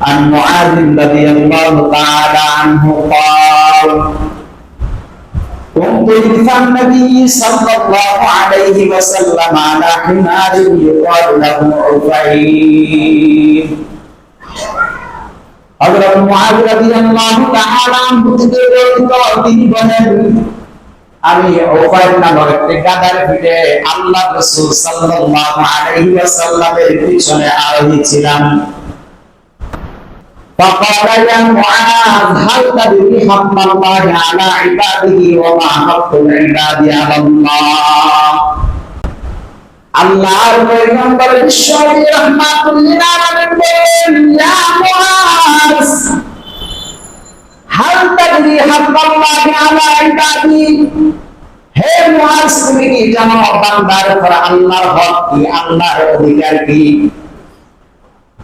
عن معاذ رضي الله تعالى عنه قال كنت ردف النبي صلى الله عليه وسلم على حمار يقال له عفير হযরত মুআয রাদিয়াল্লাহু তাআলা আনহু থেকে বর্ণিত তিনি বলেন আমি ওফাইল নামক একটি গাধার পিঠে আল্লাহ রাসূল সাল্লাল্লাহু আলাইহি ওয়াসাল্লামের পিছনে আরোহী ছিলাম فقال يا معاذ هل تدري حق الله على عباده وما حق العباد على الله আল্লাহর পয়গম্বর বিশ্বনবী রাহমাতুল্লিল আলামিন বলেন ইয়া মুআজ হাল তাদরি হাক্কাল্লাহি আলা ইবাদি হে মুআজ তুমি কি জানো বান্দার উপর আল্লাহর হক কি আল্লাহর অধিকার কি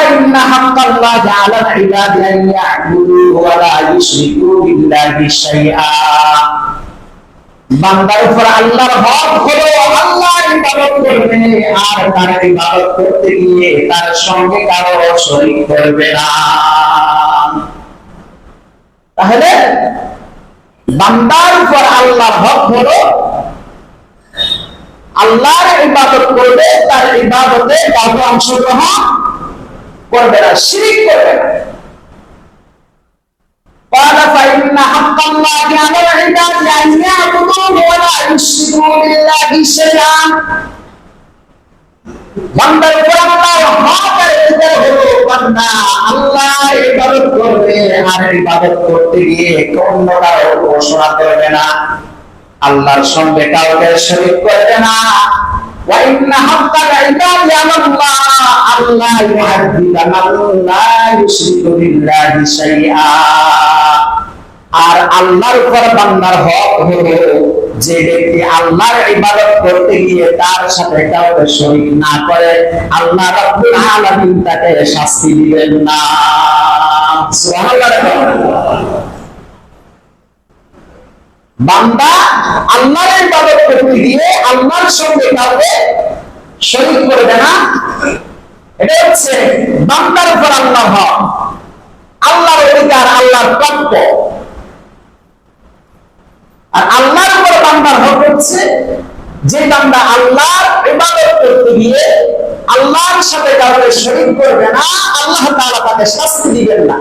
قال فإن حق الله على العباد أن يعبدوه ولا يشركوا بالله شيئا বান্দার উপর আল্লাহর হক হলো আল্লাহ ইবাদত করবে আর তার ইবাদত করতে গিয়ে তার সঙ্গে কারো শরীক করবে না তাহলে বান্দার উপর আল্লাহর হক হলো আল্লাহর ইবাদত করবে তার ইবাদতে কাউকে অংশগ্রহণ করবে না শিরিক করবে না قال فإن حق الله على العباد أن يعبدوه ولا يشركوا بالله شيئا বান্দার উপর আল্লাহর হক আর অধিকার হলো বান্দা আল্লাহ ইবাদত করবে আর ইবাদত করতে গিয়ে অন্য কারো ঘোষণা করবে না আল্লাহর সঙ্গে কাউকে শরীক করবে না وإن حق العباد على الله ألا يعذب من لا يشرك بالله شيئا আর আল্লাহর উপর বান্দার হক হলো যে ব্যক্তি আল্লাহর ইবাদত করতে গিয়ে তার সাথে কাউকে শরীক না করে আল্লাহ রাব্বুল আলামিন তাকে শাস্তি দিবেন না সুবহানাল্লাহ বান্দা আল্লাহর ইবাদত করতে গিয়ে আল্লাহর সঙ্গে কাউকে শরীক করবে না। এটা হচ্ছে বান্দার উপর আল্লাহ হক। আল্লাহর অধিকার, আল্লাহর প্রাপ্য। আর আল্লাহর উপর বান্দার হক হচ্ছে যে বান্দা আল্লাহর ইবাদত করতে গিয়ে আল্লাহর সাথে কাউকে শরীক করবে না, আল্লাহ তাআলা তাকে শাস্তি দিবেন না।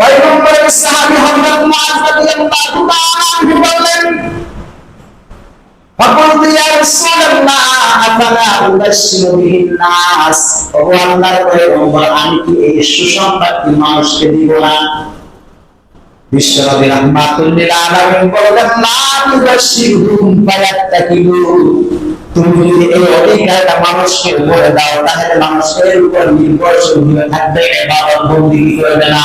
পয়গম্বরের সাহাবী হযরত মুআয রাদিয়াল্লাহু তাআলা আনহু বললেন فقلت يا رسول الله أفلا أبشر به الناس ও আল্লাহর পয়গম্বর আমি কি এই সুসংবাদটি মানুষকে দিব না বিশ্বনবী রাহমাতুল্লিল আলামিন বললেন লা তুবাশশিরহুম ফায়াত্তাকিবু তুমি যদি এই অধিকারটা মানুষকে বলে দাও তাহলে মানুষ এর উপর নির্ভরশীল হয়ে থাকবে ইবাদত বন্দেগী করবে না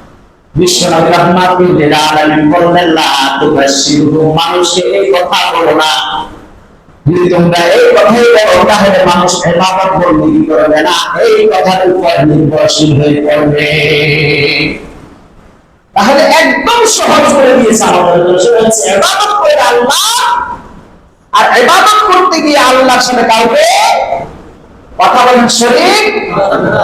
কথা তাহলে একদম সহজ করে দিয়েছে আর ইবাদত করতে গিয়ে আল্লাহর কাউকে কথা বলেন না।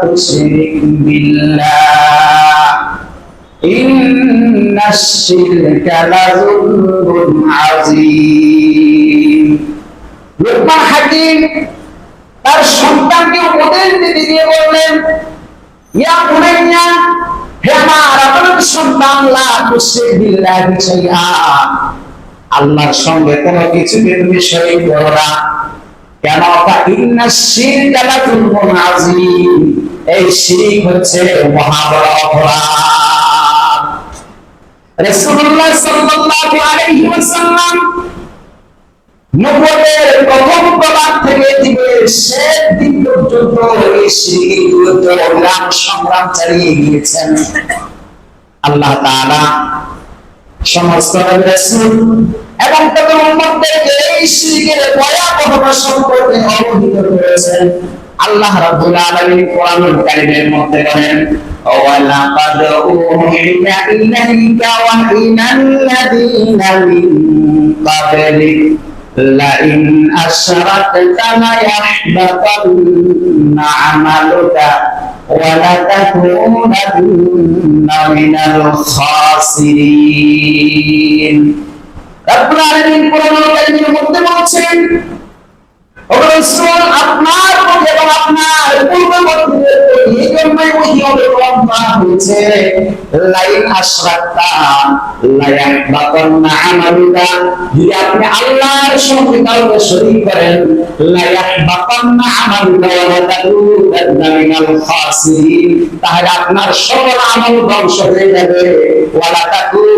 তুশরিক বিল্লাহ ইন্নাশ শিরকা লাযুলমুন আযীম লুকমান হাকিম তার সন্তানকে উপদেশ দিতে গিয়ে বললেন, ইয়া বুনাইয়া, হে আমার আপনার সন্তান, লা তুশরিক বিল্লাহি শাইআ। আল্লাহর সঙ্গে কোনো কিছুকে তুমি শরীক করো না। কেন তা ইন্না শিরকা লাযুলমুন আযীম। এই শিরক হচ্ছে মহা বড় অপরাধ। রাসূলুল্লাহ সাল্লাল্লাহু আলাইহি ওয়াসাল্লাম নবুয়তের প্রথম প্রভাব থেকে শেষ দিন পর্যন্ত এই শিরকের বিরুদ্ধে সংগ্রাম চালিয়ে গিয়েছেন। আল্লাহ তাআলা সমস্ত রাসূল এবং তাদের উম্মতদেরকে এই শিরকের ভয়াবহতা সম্পর্কে অবহিত করেছেন। আল্লাহ রাব্বুল আলামিন কোরআনুল কারীমের মধ্যে বলেন ওয়ালাকাদ উহিয়া ইলাইকা ওয়া ইলাল্লাযীনা মিন ক্বাবলিক لئن أشركت ليحبطن عملك ولتكونن من الخاسرين রব্বুল আলামিন কোরআনুল কারীমের মধ্যে বলছেন ও রাসূল আপনার প্রতি এবং আপনার পূর্ববর্তীদের প্রতি এই জন্যই ওহী অবতরণ করা হয়েছে। লাইন আশরাকতা লায়াহবাতান্না আমালুকা যদি আপনি আল্লাহর সঙ্গে কাউকে করেন তাহলে আপনার সকল আমল ধ্বংস হয়ে যাবে।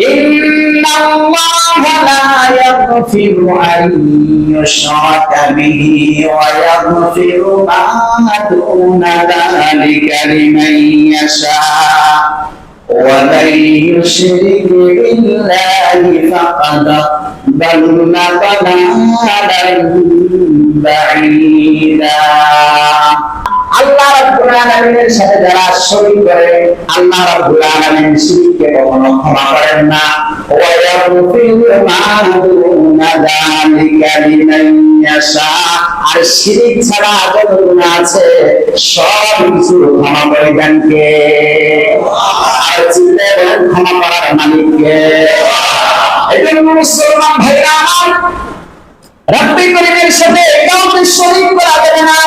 إن الله لا يغفر أن يشرك به ويغفر ما دون ذلك لمن يشاء ومن يشرك بالله فقد ضل ضلالا بعيدا আল্লাহ রাব্বুল সাথে যারা শরীক করে, আল্লাহ রাব্বুল আলামিন শিরককে কখনো ক্ষমা করেন না। ওয়া ইয়াগফিরু মা দুনা যালিকা লিমান ইয়াশা আর শিরক ছাড়া যত গুনাহ আছে সব কিছু ক্ষমা করে দেন কে? আর চিন্তা করেন ক্ষমা করার মালিক কে? এজন্য মুসলমান ভাইরা আমার, রব্বি করিমের সাথে কাউকে শরীক করা যাবে না।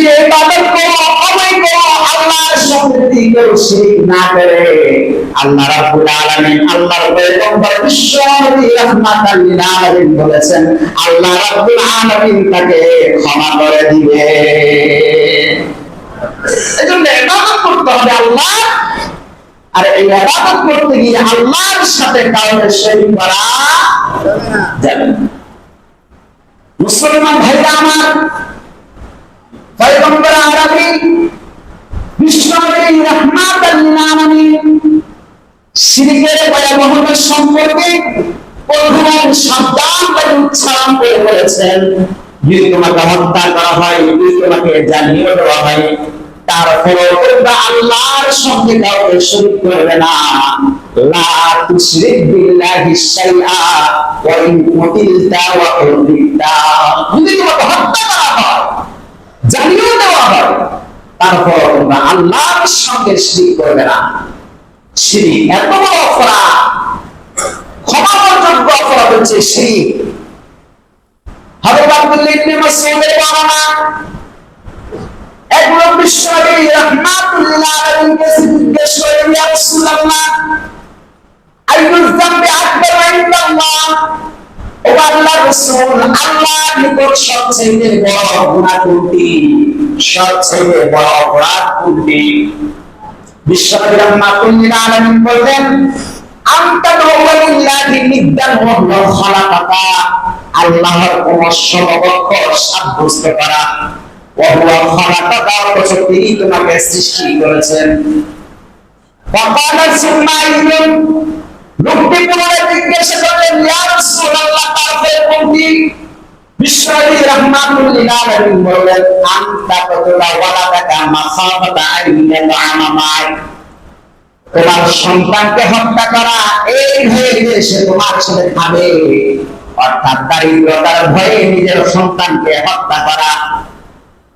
যদি ইবাদত করো অময় করো, আল্লাহর যদি কেউ শিরিক না করে। আল্লাহ রাব্বুল আলামিন আল্লাহর পয়গম্বর রাহমাতাল লিল আলামিন বলেছেন, আল্লাহ রাব্বুল আলামিন তাকে ক্ষমা করে দিবে। এজন্য ইবাদত করতে হবে আল্লাহ। আর এই ইবাদত করতে গিয়ে আল্লাহর সাথে কাউকে শরীক করা যাবে মুসলমান ভাইরা আমার পয়গম্বর আরবি বিশ্বনবী রাহমাতাল লিল আলামিন শিরকের ভয়াবহতা সম্পর্কে প্রধান সাবধান করে উচ্চারণ করে বলেছেন। যদি তোমাকে হত্যা করা হয়, যদি তোমাকে জানিয়ে দেওয়া হয় তারপরে তোমরা আল্লাহর সঙ্গে কাউকে শরীক করবে না। লা তুশরিক বিল্লাহি শাইআ ওয়া ইন হত্যা করা হয় জানিয়ে দেওয়া হয়। তারপর তোমরা আল্লাহর সঙ্গে শিরিক করবে না। শিরিক এত বড় অপরাধ। ক্ষমাযোগ্য অপরাধ হচ্ছে শিরিক। হযরত আব্দুল্লাহ ইবনে মাসউদের বর্ণনা, এক লোক বিশ্বনবী রাহমাতুল্লাহ আলাইহিকে জিজ্ঞেস করেন ইয়া রাসূলুল্লাহ, আইয়ুল যামবি আকবার ইনদাল্লাহ? ও আল্লাহ রাসূল আল্লাহর নিকট সবচেয়ে বড় গুনাহ কোনটি সবচেয়ে বড় অপরাধ কোনটি বিশ্বনবী রাহমাতুল্লিল আলামিন বললেন আনতা নওয়ালিল্লাহি নিদ্দান ওয়া হুয়া খালাকাকা আল্লাহর কোন সমকক্ষ সাব্যস্ত করা ওয়া হুয়া খালাকাকা অথচ তিনি তোমাকে সৃষ্টি করেছেন وقال سمعين লোকটি পুনরায় জিজ্ঞাসা করলেন, ইয়া রাসূলুল্লাহ তারপরে কোনটি বিশ্বনবী রাহমাতুল্লিল আলামিন বললেন, আনতা কতলা ওয়ালাদাকা, মাখাফাতা আইয়াতা আমামাই। তোমার সন্তানকে হত্যা করা, এই ভয়ে যে তোমার সাথে খাবে অর্থাৎ দারিদ্রতার ভয়ে নিজের সন্তানকে হত্যা করা।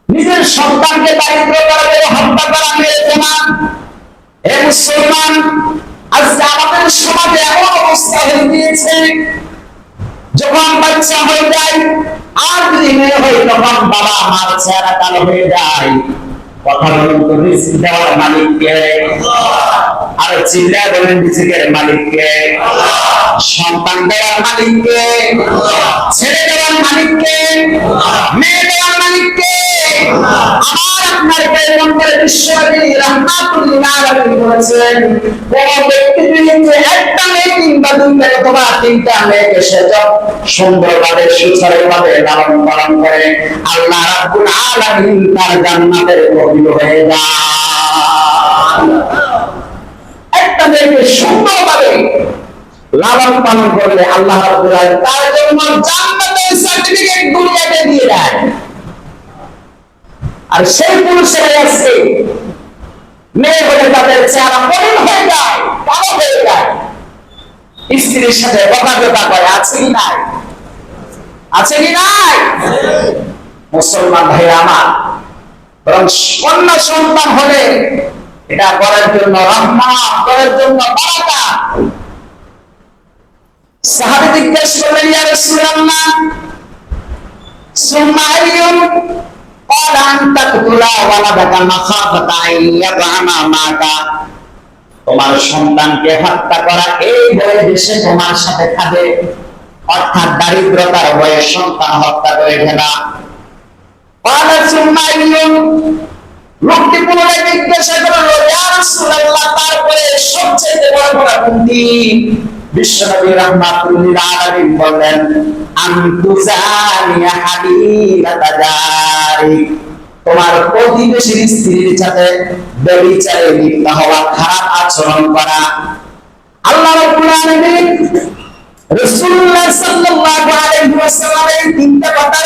নিজের সন্তানকে দারিদ্রতার ভয়ে হত্যা করা মেরেছে না হে মুসলমান আজকে আমাদের সমাজে এমন অবস্থা হয়ে গিয়েছে, যখন বাচ্চা হয়ে যায়, আর যদি মেয়ে হয়, তখন বাবা মার চেহারা কালো হয়ে যায়। কথা বলুন তো মালিককে। আর চিন্তা বলেন মালিককে। সন্তান দেওয়ার মালিককে ছেড়ে দেওয়ার মালিককে মেয়ে দেওয়ার মালিককে, আমার আপনার পয়গম্বর বিশ্বনবী রাহমাতুল্লাহ আলাইহি বলেছেন একটা মেয়েকে সুন্দরভাবে লালন পালন করলে আল্লাহ আর সেই পুরুষের আছে মেয়ে হলে তাদের চেহারা মলিন হয়ে যায় হয়ে যায়। স্ত্রীর সাথে বকাঝকা করে আছে কি নাই? আছে কি নাই? মুসলমান ভাই আমার, বরং কন্যা সন্তান হলে এটা করার জন্য রহমা করার জন্য বারাকা সাহাবী জিজ্ঞেস করলেন ইয়া রাসূলুল্লাহ সুম্মা আইয়ুম قال أن تقتل ولدك مخافة أن يطعم معك তোমার সন্তানকে হত্যা করা এই ভয়ে দেশে তোমার সাথে খাবে অর্থাৎ দারিদ্রতার ভয়ে সন্তান হত্যা করে ফেলা قال ثم أيهم লোকটি পুনরায় জিজ্ঞাসা করলো ইয়া রাসূলুল্লাহ তারপরে সবচেয়ে বড় বড় কোনটি বিশ্বনবী রাহমাতুল্লিল আলামিন বললেন তোমার প্রতিবেশীর স্ত্রীর সাথে ব্যভিচারে লিপ্ত হওয়া, খারাপ আচরণ করা। আল্লাহ রাব্বুল আলামিন রাসূলুল্লাহ তিনটা কথা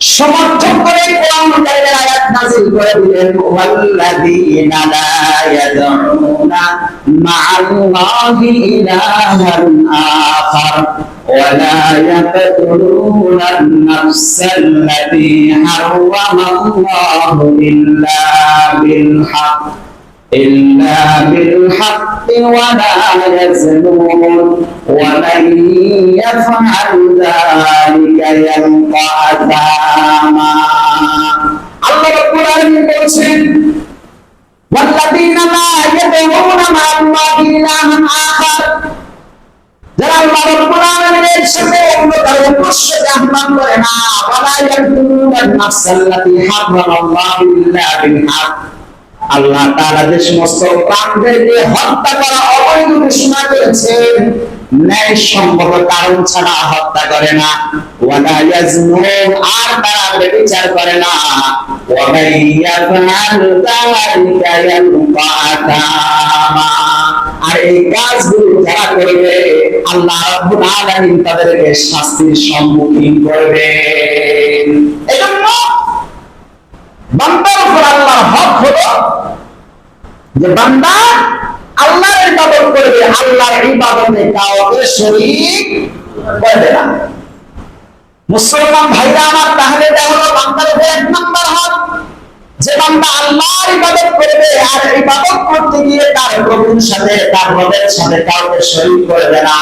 সমর্থন করে কোরআন কারিমের আয়াত নাযিল করে দিলেন ওয়াল্লাযীনা লা ইয়াদউনা মা'আল্লাহি ইলাহান আখার ولا يقتلون النفس التي حرم الله إلا بالحق إلا بالحق ولا يزنون ومن يفعل ذلك يلقى أثاما الله رب العالمين বলছেন والذين لا يدعون مع الله إلها آخر যারা আল্লাহ রাব্বুল আলামিনের সাথে অন্য কারো উদ্দেশ্যে আহ্বান করে না ওয়ালা ইয়াকুতুনান নাফসাল্লাতী হারামাল্লাহু ইল্লা বিল হক আল্লাহ তাআলা যে সমস্ত প্রাণদেরকে হত্যা করা অবৈধ ঘোষণা করেছেন ন্যায় সম্ভব কারণ ছাড়া হত্যা করে না। ওয়ালা ইয়াজনুন আর তারা ব্যভিচার করে না। ওয়া মাইয়াফআল যালিকা ইয়ালকা আর এই কাজগুলো যারা করবে, আল্লাহ রাব্বুল আলামিন তাদেরকে শাস্তির সম্মুখীন করবে। এজন্য বান্দার উপর আল্লাহর হক হলো যে বান্দা আল্লাহর ইবাদত করবে, আল্লাহর ইবাদতে কাউকে শরীক করবে না। মুসলমান ভাইরা আমার, তাহলে এটা হলো বান্দার উপর এক নম্বর হক যে বান্দা আল্লাহর ইবাদত করবে আর ইবাদত করতে গিয়ে তার প্রভুর সাথে, তার রবের সাথে কাউকে শরীক করবে না।